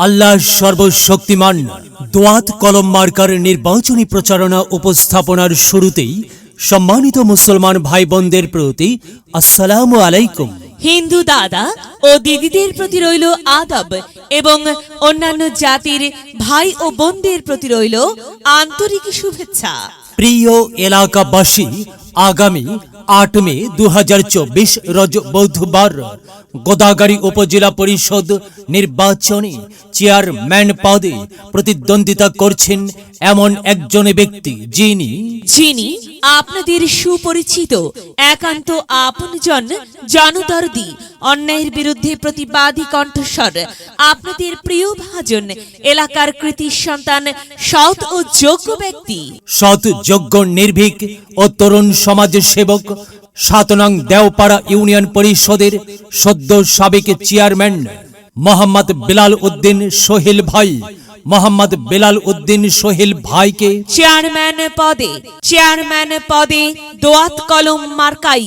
আল্লাহ সর্বশক্তিমান দোয়াত কলম মার্কার নির্বাচনী প্রচারণা উপস্থাপনার শুরুতেই সম্মানিত মুসলমান ভাই বোনদের প্রতি আসসালামু আলাইকুম। হিন্দু দাদা ও দিদিদের প্রতি রইল আদব এবং অন্যান্য জাতির ভাই ও বোনদের প্রতি রইল আন্তরিক শুভেচ্ছা। প্রিয় এলাকাবাসী আগামী আট মে দু রজ বুধবার গোদাগাড়ি উপজেলা পরিষদ নির্বাচনে চেয়ারম্যান পদে প্রতিদ্বন্দ্বিতা করছেন এমন একজন ব্যক্তি যিনি যিনি আপনাদের সুপরিচিত একান্ত আপনজন জনদরদি অন্যায়ের বিরুদ্ধে প্রতিবাদী কণ্ঠস্বর আপনাদের প্রিয় ভাজন এলাকার কৃতি সন্তান সৎ ও যোগ্য ব্যক্তি। সৎ যোগ্য নির্ভীক ও তরুণ সমাজ সেবক সাতনং দেওপাড়া ইউনিয়ন পরিষদের সদ্য সাবেক চেয়ারম্যান মোহাম্মদ বিলাল উদ্দিন সোহেল ভাই। মোহাম্মদ বিলাল উদ্দিন সোহেল ভাইকে চেয়ারম্যান পদে চেয়ারম্যান পদে দোয়াত কলম মার্কাই,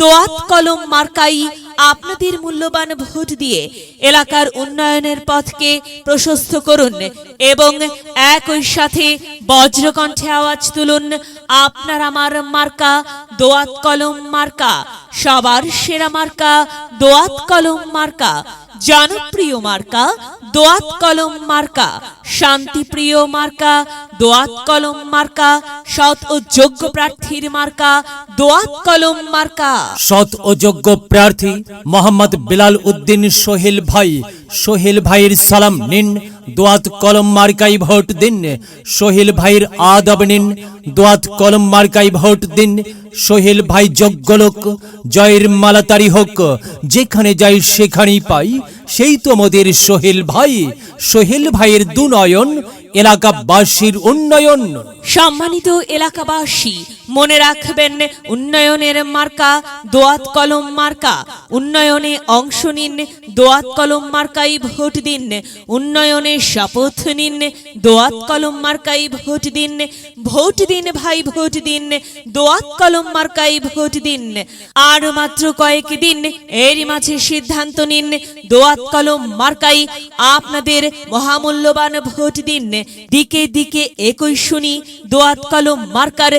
দোয়াত কলম মার্কাই আপনাদের মূল্যবান ভোট দিয়ে এলাকার উন্নয়নের পথকে প্রশস্ত করুন এবং একই সাথে বজ্রকণ্ঠে আওয়াজ তুলুন, আপনার আমার মার্কা দোয়াত কলম মার্কা, সবার সেরা মার্কা, দোয়াত কলম মার্কা, জনপ্রিয় মার্কা, দোয়াত কলম মার্কা, শান্তিপ্রিয় মার্কা, দোয়াত কলম মার্কা, সৎ ও যোগ্য প্রার্থীর মার্কা, দোয়াত কলম মার্কা। সৎ ও যোগ্য প্রার্থী মোহাম্মদ বিলাল উদ্দিন সোহেল ভাই। সোহেল ভাইয়ের সালাম নিন। দোয়াত কলম মার্কাই ভোট দিন, সোহেল ভাইয়ের আদব নিন। দোয়াত কলম মার্কাই ভোট দিন, সোহেল ভাই যোগ্য লোক, জয়ের মালাতারি হোক, যেখানে যাই সেখানেই পাই। সেই তো মোদের সোহেল ভাই, সোহেল ভাইয়ের দুনয়ন, এলাকাবাসীর উন্নয়ন। সম্মানিত এলাকাবাসী মনে রাখবেন, উন্নয়নের মার্কা, দোয়াত কলম মার্কা। উন্নয়নে অংশ নিন, দোয়াত কলম মার্কাই ভোট দিন। উন্নয়নে শপথ নিন, দোয়াত কলম মার্কাই ভোট দিন। ভোট দিন ভাই, ভোট দিন, দোয়াত কলম মার্কাই ভোট দিন। আর মাত্র কয়েক দিন এরই মাঝে সিদ্ধান্ত নিন, দোয়াত কলম মার্কাই আপনাদের মহামূল্যবান ভোট দিন। দিকে দিকে একই শুনি, দোয়াত কলম মার্কার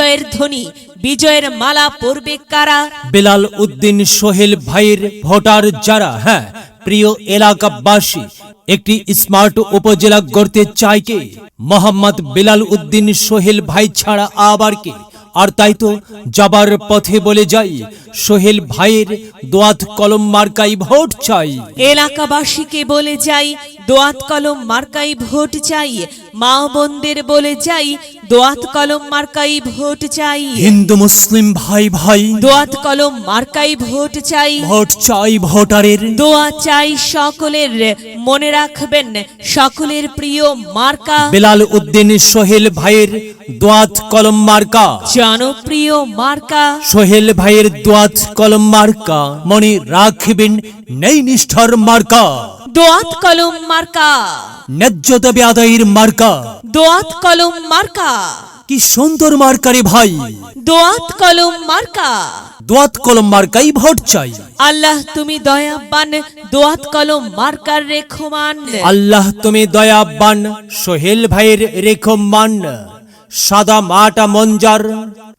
বিজয়ের ধ্বনি বিজয়ের মালা পরবে কারা? বেলাল উদ্দিন সোহেল ভাইয়ের ভোটার যারা হ্যাঁ প্রিয় এলাকাবাসী একটি স্মার্ট উপজেলা গড়তে চায় কে? মোহাম্মদ বেলাল উদ্দিন সোহেল ভাই ছাড়া আবার কে? আর তাই তো যাবার পথে বলে যাই সোহেল ভাইয়ের দোয়াত কলম মার্কাই ভোট চাই। এলাকাবাসীকে বলে যাই দোয়াত কলম মার্কাই ভোট চাই মা বোনদের বলে যাই দোয়াত কলম মার্কাই ভোট চাই। হিন্দু মুসলিম ভাই ভাই। দোয়াত কলম মার্কাই ভোট চাই। ভোট চাই ভোটারের। দোয়া চাই সকলের মনে রাখবেন সকলের প্রিয় মার্কা। বেলাল উদ্দিন সোহেল ভাইয়ের দোয়াত কলম মার্কা। জনপ্রিয় মার্কা। সোহেল ভাইয়ের দোয়াত কলম মার্কা। মনে রাখবেন নেই নিষ্ঠার মার্কা। দোয়াত কলম মার্কা। ন্যায্য দাবি আদায়ের মার্কা। দোয়াত কলম মার্কা। কি সুন্দর মার্কারে ভাই। দোয়াত কলম মার্কা। দোয়াত কলম মার্কাই ভোট চাই। আল্লাহ তুমি দয়াবান। দোয়াত কলম মার্কার রেখমান। আল্লাহ তুমি দয়াবান। সোহেল ভাইয়ের রেখো মান সাদা মাটা মঞ্জার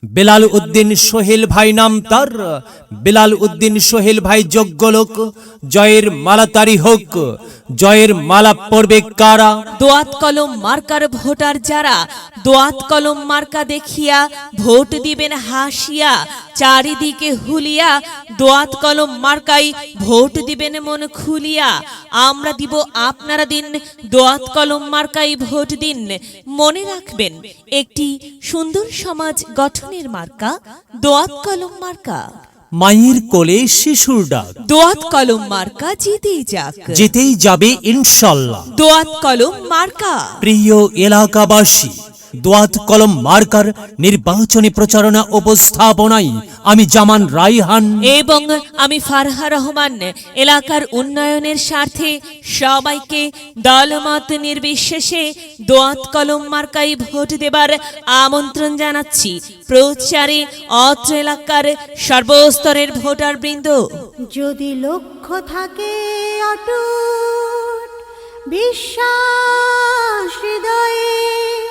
বেলাল উদ্দিন সোহেল ভাই নাম তার বেলাল উদ্দিন সোহেল ভাই যোগ্য লোক। জয়ের মালা তারি হোক। জয়ের মালা পড়বে কারা? দোয়াত কলম মার্কার ভোটার যারা, দোয়াত কলম মার্কা দেখিয়া ভোট দিবেন হাসিয়া, চারিদিকে হুলিয়া দোয়াত কলম মার্কাই ভোট দিবেন মন খুলিয়া। আমরা দিব আপনারা দিন দোয়াত কলম মার্কাই ভোট দিন। মনে রাখবেন একটি সুন্দর সমাজ গঠনের মার্কা দোয়াত কলম মার্কা। মায়ের কোলে শিশুর ডাক। দোয়াত কলম মার্কা জিতেই যাক। যেতেই যাবে ইনশাল্লাহ। দোয়াত কলম মার্কা। প্রিয় এলাকাবাসী দোয়াত কলম মার্কার নির্বাচনী প্রচারণা উপস্থাপনায় আমি জামান রাইহান এবং আমি ফারহা রহমান এলাকার উন্নয়নের স্বার্থে সবাইকে দলমত নির্বিশেষে দোয়াত কলম মার্কাই ভোট দেবার আমন্ত্রণ জানাচ্ছি। প্রচারে অত্র এলাকার সর্বস্তরের ভোটার বৃন্দ যদি লক্ষ্য থাকে অটুট বিশ্বাস হৃদয়ে